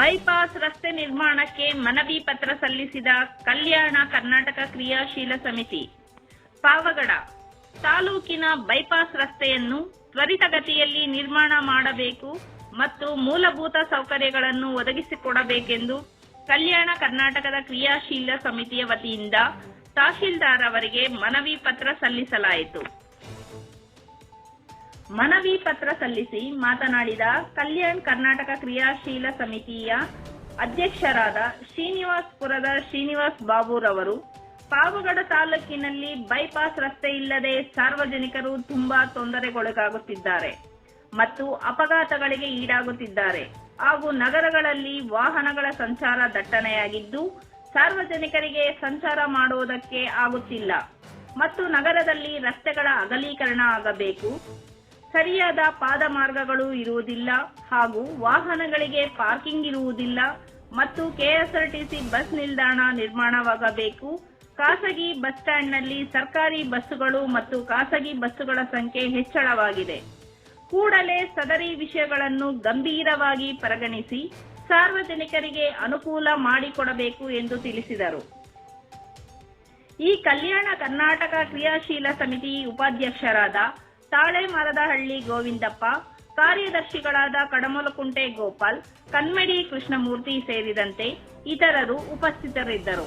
Bypass ರಸ್ತೆ ನಿರ್ಮಾಣಕ್ಕೆ ಮನವಿ ಪತ್ರ ಸಲ್ಲಿಸಿದ ಕಲ್ಯಾಣ ಕರ್ನಾಟಕ ಕ್ರಿಯಾಶೀಲ ಸಮಿತಿ. ಪಾವಗಡ ತಾಲೂಕಿನ ಬೈಪಾಸ್ ರಸ್ತೆಯನ್ನು ತ್ವರಿತಗತಿಯಲ್ಲಿ ನಿರ್ಮಾಣ ಮಾಡಬೇಕು ಮತ್ತು ಮೂಲಭೂತ ಸೌಕರ್ಯಗಳನ್ನು ಒದಗಿಸಿಕೊಡಬೇಕೆಂದು ಕಲ್ಯಾಣ ಕರ್ನಾಟಕದ ಕ್ರಿಯಾಶೀಲ ಸಮಿತಿಯ ವತಿಯಿಂದ ತಹಶೀಲ್ದಾರ್ ಅವರಿಗೆ ಮನವಿ ಪತ್ರ ಸಲ್ಲಿಸಲಾಯಿತು. ಮನವಿ ಪತ್ರ ಸಲ್ಲಿಸಿ ಮಾತನಾಡಿದ ಕಲ್ಯಾಣ್ ಕರ್ನಾಟಕ ಕ್ರಿಯಾಶೀಲ ಸಮಿತಿಯ ಅಧ್ಯಕ್ಷರಾದ ಶ್ರೀನಿವಾಸ್ಪುರದ ಶ್ರೀನಿವಾಸ್ ಬಾಬುರವರು ಪಾವಗಡ ತಾಲೂಕಿನಲ್ಲಿ ಬೈಪಾಸ್ ರಸ್ತೆ ಇಲ್ಲದೆ ಸಾರ್ವಜನಿಕರು ತುಂಬಾ ತೊಂದರೆಗೊಳಗಾಗುತ್ತಿದ್ದಾರೆ ಮತ್ತು ಅಪಘಾತಗಳಿಗೆ ಈಡಾಗುತ್ತಿದ್ದಾರೆ. ಹಾಗೂ ನಗರಗಳಲ್ಲಿ ವಾಹನಗಳ ಸಂಚಾರ ದಟ್ಟಣೆಯಾಗಿದ್ದು, ಸಾರ್ವಜನಿಕರಿಗೆ ಸಂಚಾರ ಮಾಡುವುದಕ್ಕೆ ಆಗುತ್ತಿಲ್ಲ. ಮತ್ತು ನಗರದಲ್ಲಿ ರಸ್ತೆಗಳ ಅಗಲೀಕರಣ ಆಗಬೇಕು. ಸರಿಯಾದ ಪಾದ ಮಾರ್ಗಗಳು ಇರುವುದಿಲ್ಲ ಹಾಗೂ ವಾಹನಗಳಿಗೆ ಪಾರ್ಕಿಂಗ್ ಇರುವುದಿಲ್ಲ ಮತ್ತು ಕೆಎಸ್ಆರ್ಟಿಸಿ ಬಸ್ ನಿಲ್ದಾಣ ನಿರ್ಮಾಣವಾಗಬೇಕು. ಖಾಸಗಿ ಬಸ್ ಸ್ಟ್ಯಾಂಡ್ನಲ್ಲಿ ಸರ್ಕಾರಿ ಬಸ್ಸುಗಳು ಮತ್ತು ಖಾಸಗಿ ಬಸ್ಸುಗಳ ಸಂಖ್ಯೆ ಹೆಚ್ಚಳವಾಗಿದೆ. ಕೂಡಲೇ ಸದರಿ ವಿಷಯಗಳನ್ನು ಗಂಭೀರವಾಗಿ ಪರಿಗಣಿಸಿ ಸಾರ್ವಜನಿಕರಿಗೆ ಅನುಕೂಲ ಮಾಡಿಕೊಡಬೇಕು ಎಂದು ತಿಳಿಸಿದರು. ಈ ಕಲ್ಯಾಣ ಕರ್ನಾಟಕ ಕ್ರಿಯಾಶೀಲ ಸಮಿತಿ ಉಪಾಧ್ಯಕ್ಷರಾದ ತಾಳೆ ಮರದಹಳ್ಳಿ ಗೋವಿಂದಪ್ಪ ಕಾರ್ಯದರ್ಶಿಗಳಾದ ಕಡಮಲಕುಂಟೆ ಗೋಪಾಲ್ ಕನ್ಮಡಿ ಕೃಷ್ಣಮೂರ್ತಿ ಸೇರಿದಂತೆ ಇತರರು ಉಪಸ್ಥಿತರಿದ್ದರು.